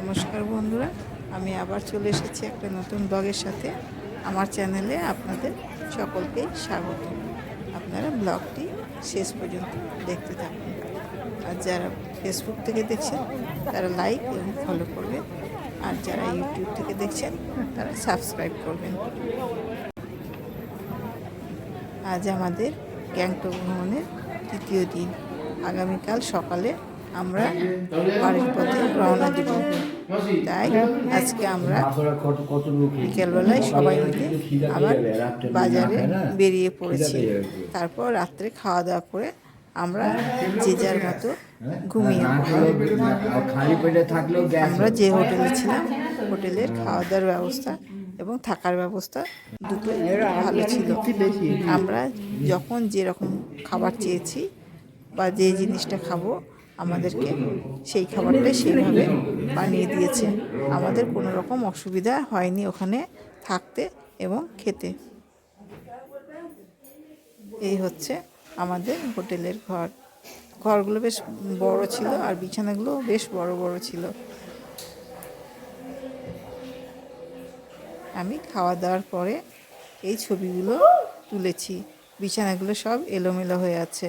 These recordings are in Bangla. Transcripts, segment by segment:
নমস্কার বন্ধুরা, আমি আবার চলে এসেছি একটা নতুন ব্লগের সাথে। আমার চ্যানেলে আপনাদের সকলকে স্বাগত। আপনারা ব্লগটি শেষ পর্যন্ত দেখতে থাকুন। আর যারা ফেসবুক থেকে দেখছেন, তারা লাইক এবং ফলো করবেন। আর যারা ইউটিউব থেকে দেখছেন, তারা সাবস্ক্রাইব করবেন। আজ আমাদের গ্যাংটক ভ্রমণের তৃতীয় দিন। আগামীকাল সকালে আমরা বাড়ির পথে রওনা দিব। তাই আজকে আমরা বিকেলবেলায় সবাই মিলে আবার বাজারে বেরিয়ে পড়েছি। তারপর রাত্রে খাওয়া দাওয়া করে আমরা যে যার মতো ঘুমিয়ে আমরা যে হোটেলে ছিলাম, হোটেলের খাওয়া দাওয়ার ব্যবস্থা এবং থাকার ব্যবস্থা দুটোই ভালো ছিল। আমরা যখন যেরকম খাবার চেয়েছি বা যে জিনিসটা খাব আমাদেরকে সেই খাবারটাই সেইভাবে বানিয়ে দিয়েছে। আমাদের কোনো রকম অসুবিধা হয়নি ওখানে থাকতে এবং খেতে। এই হচ্ছে আমাদের হোটেলের ঘর। ঘরগুলো বেশ বড় ছিল আর বিছানাগুলো বেশ বড় বড় ছিল। আমি খাওয়া দাওয়ার পরে এই ছবিগুলো তুলেছি। বিছানাগুলো সব এলোমেলো হয়ে আছে।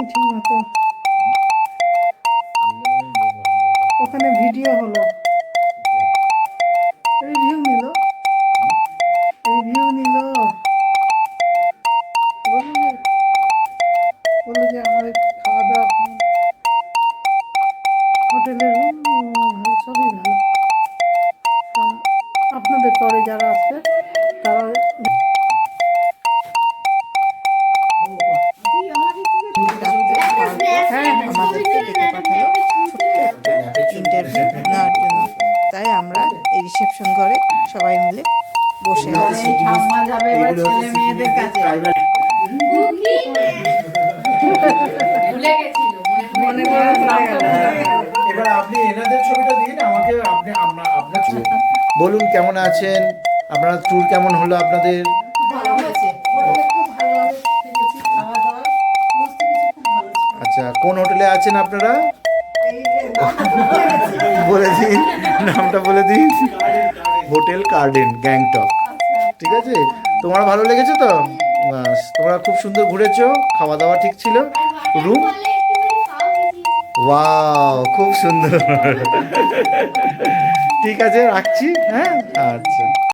এখানে ঠিক মতো ওখানে ভিডিও হলো। রিভিউ নিল। রিভিউ নিল। বলল যে আমাদের খাওয়া দাওয়া হোটেলের রুম ভালো সবই ভালো। আপনাদের পরে যারা আসবে রিসেপশন ঘরে সবাই মিলে বসে আছি। ঠাম্মা যাবে এবার ছেলে মেয়েদের কাছে। ভুলে গেছিল মনে করে ভুলে গেল। এবার আপনি এনাদের ছবিটা দিন আমাকে আপনি আমরা আপনার ছবি। বলুন কেমন আছেন? আপনার ট্যুর কেমন হলো আপনাদের? আচ্ছা কোন হোটেলে আছেন আপনারা? বলে দিন নামটা বলে দিন। Hotel garden Gangtok. ঠিক আছে? তোমার ভালো লেগেছে তো? বাস, তোমরা খুব সুন্দর ঘুরেছো খাওয়া দাওয়া ঠিক ছিল। রুম? খুব সুন্দর। ঠিক আছে, রাখছি হ্যাঁ? আচ্ছা।